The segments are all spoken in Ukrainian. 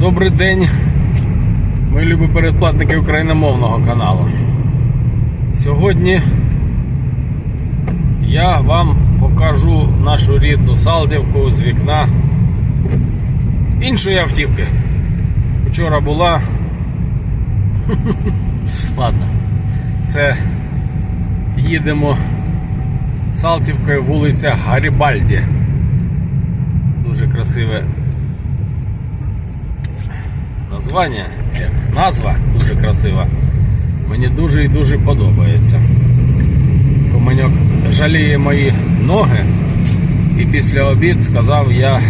Добрий день, мої любі передплатники україномовного каналу. Сьогодні я вам покажу нашу рідну Салтівку з вікна іншої автівки. Вчора була. Ладно, це їдемо Салтівкою вулиця Гарібальді. Дуже красиве названня, назва дуже красива. Мені дуже і дуже подобається. Коменьок жаліє мої ноги і після обід сказав, я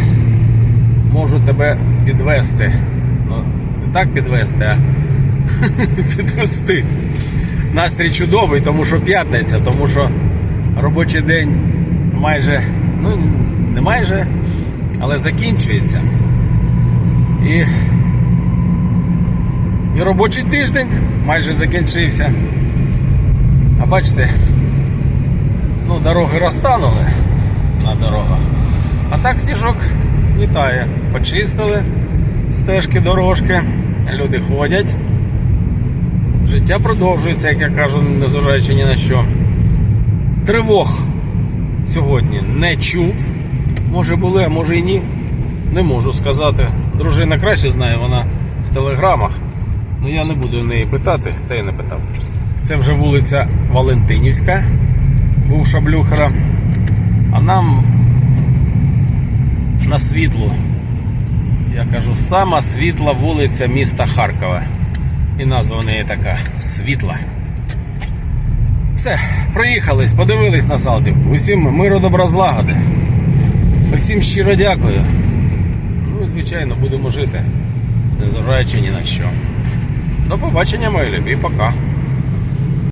можу тебе підвести. Ну, не так підвести, а підвести. Настрій чудовий, тому що п'ятниця, тому що робочий день майже, ну не майже, але закінчується. І і робочий тиждень майже закінчився. А бачите, ну, дороги розтанули на дорогах. А так сіжок літає. Почистили стежки, дорожки, люди ходять. Життя продовжується, як я кажу, незважаючи ні на що. Тривог сьогодні не чув. Може були, а може і ні. Не можу сказати. Дружина краще знає, вона в телеграмах. Ну я не буду неї питати, та й не питав. Це вже вулиця Валентинівська, бувша Блюхера. А нам на світлу. Я кажу, сама світла вулиця міста Харкова. І назва в неї така світла. Все, проїхались, подивились на Салтівку. Усім миру добра злагоди. Усім щиро дякую. Ну і звичайно, будемо жити, незважаючи ні на що. До побачення, мої любі, пока.